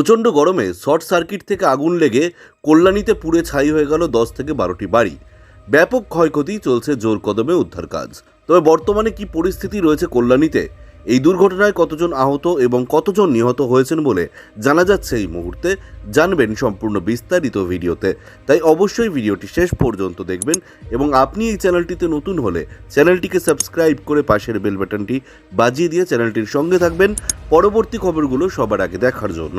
প্রচণ্ড গরমে short circuit থেকে আগুন লেগে কল্যাণীতে পুড়ে ছাই হয়ে গেল দশ থেকে বারোটি বাড়ি। ব্যাপক ক্ষয়ক্ষতি চলছে জোর কদমে উদ্ধার কাজ। তবে বর্তমানে কি পরিস্থিতি রয়েছে কল্যাণীতে? এই দুর্ঘটনায় কতজন আহত এবং কতজন নিহত হয়েছেন বলে জানা যাচ্ছে এই মুহূর্তে। জানবেন সম্পূর্ণ বিস্তারিত ভিডিওতে। তাই অবশ্যই ভিডিওটি শেষ পর্যন্ত দেখবেন এবং আপনি এই চ্যানেলটিতে নতুন হলে চ্যানেলটিকে সাবস্ক্রাইব করে পাশের বেল বাটনটি বাজিয়ে দিয়ে চ্যানেলটির সঙ্গে থাকবেন। পরবর্তী খবরগুলো সবার আগে দেখার জন্য।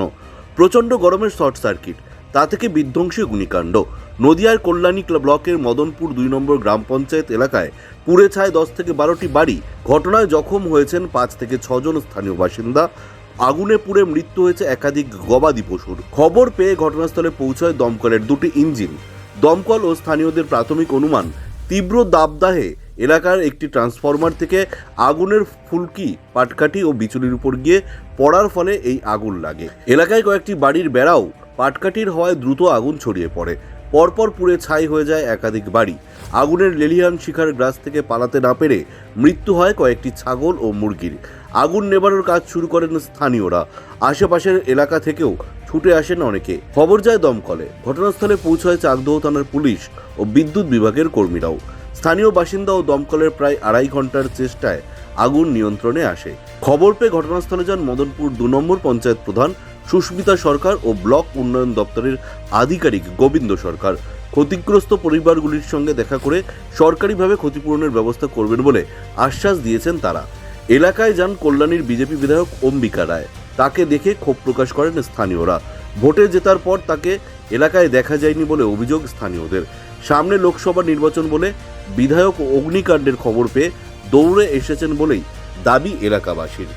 প্রচণ্ড গরমের শর্ট সার্কিট। তা থেকে বিধ্বংসী অগ্নিকাণ্ড নদিয়ার কল্যাণী ক্লা- ব্লকের মদনপুর দুই নম্বর গ্রাম পঞ্চায়েত এলাকায় পুড়ে ছায় দশ থেকে বারোটি বাড়ি। ঘটনায় জখম হয়েছেন পাঁচ থেকে ছজন স্থানীয় বাসিন্দা। আগুনে পুড়ে মৃত্যু হয়েছে একাধিক গবাদি পশুর। খবর পেয়ে ঘটনাস্থলে পৌঁছায় দমকলের দুটি ইঞ্জিন। দমকল ও স্থানীয়দের প্রাথমিক অনুমান, তীব্র দাবদাহে এলাকার একটি ট্রান্সফরমার থেকে আগুনের ফুলকি, পাটকাঠি ও বিচুলির উপর গিয়ে পড়ার ফলে এই আগুন লাগে। এলাকায় কয়েকটি বাড়ির বেড়াও পাটকাঠির হওয়ায় দ্রুত আগুন ছড়িয়ে পড়ে। পরপর পুড়ে ছাই হয়ে যায় একাধিক বাড়ি। আগুনের লেলিহান শিখার গ্রাস থেকে পালাতে না পেরে মৃত্যু হয় কয়েকটি ছাগল ও মুরগির। আগুন নেবানোর কাজ শুরু করেন স্থানীয়রা। আশেপাশের এলাকা থেকেও ছুটে আসেন অনেকে। খবর যায় দমকলে। ঘটনাস্থলে পৌঁছায় চাকদহ থানার পুলিশ ও বিদ্যুৎ বিভাগের কর্মীরাও। স্থানীয় বাসিন্দা ও দমকলের প্রায় আড়াই ঘণ্টার চেষ্টায় আগুন নিয়ন্ত্রণে আসে। খবর পেয়ে ঘটনাস্থলে যান মদনপুর দু নম্বর পঞ্চায়েত প্রধান সুস্মিতা সরকার ও ব্লক উন্নয়ন দপ্তরের আধিকারিক গোবিন্দ সরকার। ক্ষতিগ্রস্ত পরিবারগুলির সঙ্গে দেখা করে সরকারিভাবে ক্ষতিপূরণের ব্যবস্থা করবেন বলে আশ্বাস দিয়েছেন তারা। এলাকায় যান কল্যাণীর বিজেপি বিধায়ক অম্বিকা রায়। তাকে দেখে ক্ষোভ প্রকাশ করেন স্থানীয়রা। ভোটে জেতার পর তাকে এলাকায় দেখা যায়নি বলে অভিযোগ স্থানীয়দের। সামনে লোকসভা নির্বাচন বলে বিধায়ক অগ্নিকাণ্ডের খবর পেয়ে দৌড়ে এসেছেন বলেই দাবি এলাকাবাসীর।